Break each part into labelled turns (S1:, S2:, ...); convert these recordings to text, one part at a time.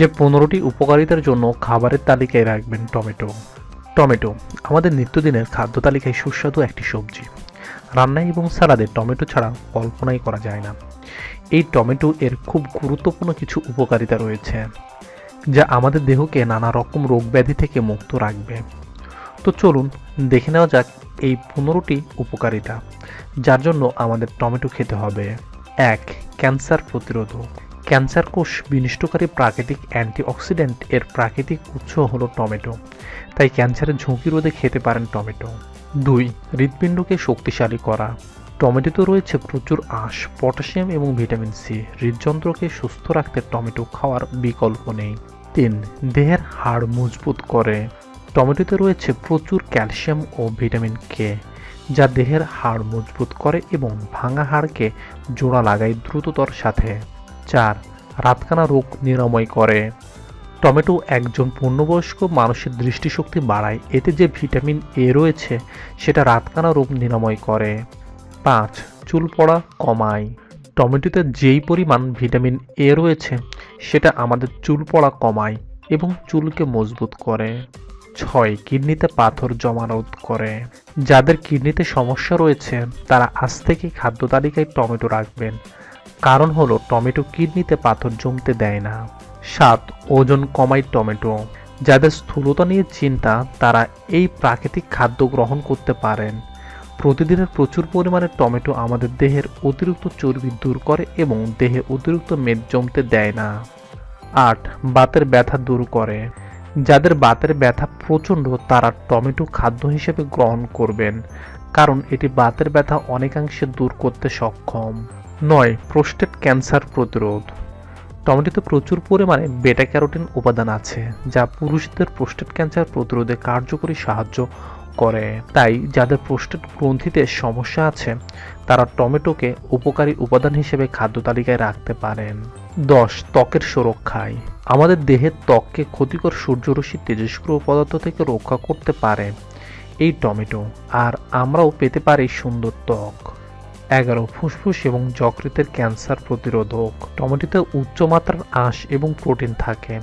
S1: যে পনেরোটি উপকারিতার জন্য খাবারের তালিকায় রাখবেন টমেটো। টমেটো, আমাদের নিত্যদিনের খাদ্য তালিকায় সুস্বাদু একটি সবজি। রান্নায় এবং সালাদে টমেটো ছাড়া কল্পনাই করা যায় না। এই টমেটো এর খুব গুরুত্বপূর্ণ কিছু উপকারিতা রয়েছে, যা আমাদের দেহকে নানা রকম রোগ ব্যাধি থেকে মুক্ত রাখবে। তো চলুন দেখে নেওয়া যাক এই পনেরোটি উপকারিতা, যার জন্য আমাদের টমেটো খেতে হবে। এক, ক্যান্সার প্রতিরোধক। ক্যান্সার কোষ বিনষ্টকারী প্রাকৃতিক অ্যান্টিঅক্সিডেন্ট এর প্রাকৃতিক উৎস হলো টমেটো। তাই ক্যান্সারের ঝুঁকি রোধে খেতে পারেন টমেটো। দুই, হৃৎপিণ্ডকে শক্তিশালী করা। টমেটোতে রয়েছে প্রচুর আঁশ, পটাশিয়াম এবং ভিটামিন সি। হৃদযন্ত্রকে সুস্থ রাখতে টমেটো খাওয়ার বিকল্প নেই। তিন, দেহের হাড় মজবুত করে। টমেটোতে রয়েছে প্রচুর ক্যালসিয়াম ও ভিটামিন কে, যা দেহের হাড় মজবুত করে এবং ভাঙা হাড়কে জোড়া লাগায় দ্রুততর সাথে। চার, রাতকানা রোগ নিরাময় করে। টমেটো একজন পূর্ণবয়স্ক মানুষের দৃষ্টিশক্তি বাড়ায়, এতে যে ভিটামিন এ রয়েছে, সেটা রাতকানা রোগ নিরাময় করে। পাঁচ, চুল পড়া কমায়। টমেটোতে যেই পরিমাণ ভিটামিন এ রয়েছে, সেটা আমাদের চুল পড়া কমায় এবং চুলকে মজবুত করে। ছয়, কিডনিতে পাথর জমা রোধ করে। যাদের কিডনিতে সমস্যা রয়েছে, তারা আজ থেকে খাদ্য তালিকায় টমেটো রাখবেন। কারণ হলো টমেটো কিডনিতে পাথর জমতে দেয় না। সাত ওজন কমায় টমেটো। যাদের স্থূলতা নিয়ে চিন্তা, তারা এই প্রাকৃতিক খাদ্য গ্রহণ করতে পারেন। প্রতিদিনের প্রচুর পরিমাণে টমেটো আমাদের দেহের অতিরিক্ত চর্বি দূর করে এবং দেহে অতিরিক্ত মেদ জমতে দেয় না। আট, বাতের ব্যথা দূর করে। যাদের বাতের ব্যথা প্রচণ্ড, তারা টমেটো খাদ্য হিসেবে গ্রহণ করবেন, কারণ এটি বাতের ব্যথা অনেকাংশে দূর করতে সক্ষম। নয়, প্রোস্টেট ক্যান্সার প্রতিরোধ। টমেটোতে প্রচুর পরিমাণে বেটা ক্যারোটিন উপাদান আছে, যা পুরুষদের প্রোস্টেট ক্যান্সার প্রতিরোধে কার্যকরী সাহায্য করে। তাই যাদের প্রোস্টেট গ্রন্থিতে সমস্যা আছে, তারা টমেটোকে উপকারী উপাদান হিসেবে খাদ্য তালিকায় রাখতে পারেন। দশ, ত্বকের সুরক্ষায়। আমাদের দেহের ত্বককে ক্ষতিকর সূর্যরশ্মি, তেজস্ক্রিয় পদার্থ থেকে রক্ষা করতে পারে এই টমেটো, আর আমরাও পেতে পারি সুন্দর ত্বক। এগারো, ফুসফুস এবং যকৃতের ক্যান্সার প্রতিরোধক। টমেটোতে উচ্চমাত্রার আঁশ এবং প্রোটিন থাকে,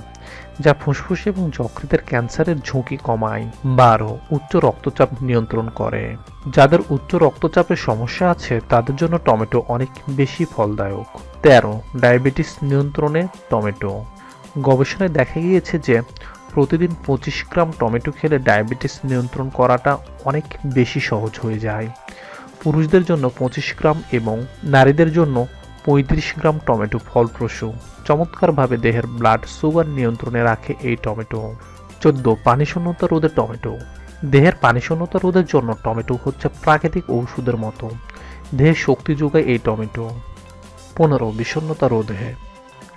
S1: যা ফুসফুস এবং যকৃতের ক্যান্সারের ঝুঁকি কমায়। বারো, উচ্চ রক্তচাপ নিয়ন্ত্রণ করে। যাদের উচ্চ রক্তচাপের সমস্যা আছে, তাদের জন্য টমেটো অনেক বেশি ফলদায়ক। তেরো, ডায়াবেটিস নিয়ন্ত্রণে টমেটো। গবেষণায় দেখা গিয়েছে যে, প্রতিদিন পঁচিশ গ্রাম টমেটো খেলে ডায়াবেটিস নিয়ন্ত্রণ করাটা অনেক বেশি সহজ হয়ে যায়। পুরুষদের জন্য পঁচিশ গ্রাম এবং নারীদের জন্য পঁয়ত্রিশ গ্রাম টমেটো ফলপ্রসূ। চমৎকারভাবে দেহের ব্লাড সুগার নিয়ন্ত্রণে রাখে এই টমেটো। চোদ্দ, পানিশূন্যতা রোধে টমেটো। দেহের পানিশূন্যতা রোধের জন্য টমেটো হচ্ছে প্রাকৃতিক ঔষধের মতো। দেহের শক্তি যোগায় এই টমেটো। পনেরো, বিষণ্ণতা রোধে।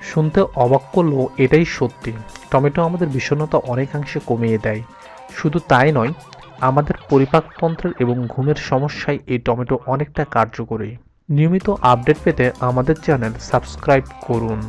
S1: শুনতে অবাক করলেও এটাই সত্যি। টমেটো আমাদের বিষণ্ণতা অনেকাংশে কমিয়ে দেয়। শুধু তাই নয় আমাদের পরিপাকতন্ত্রের এবং ঘুমের সমস্যায় এই টমেটো অনেকটা কার্যকরী। নিয়মিত আপডেট পেতে আমাদের চ্যানেল সাবস্ক্রাইব করুন।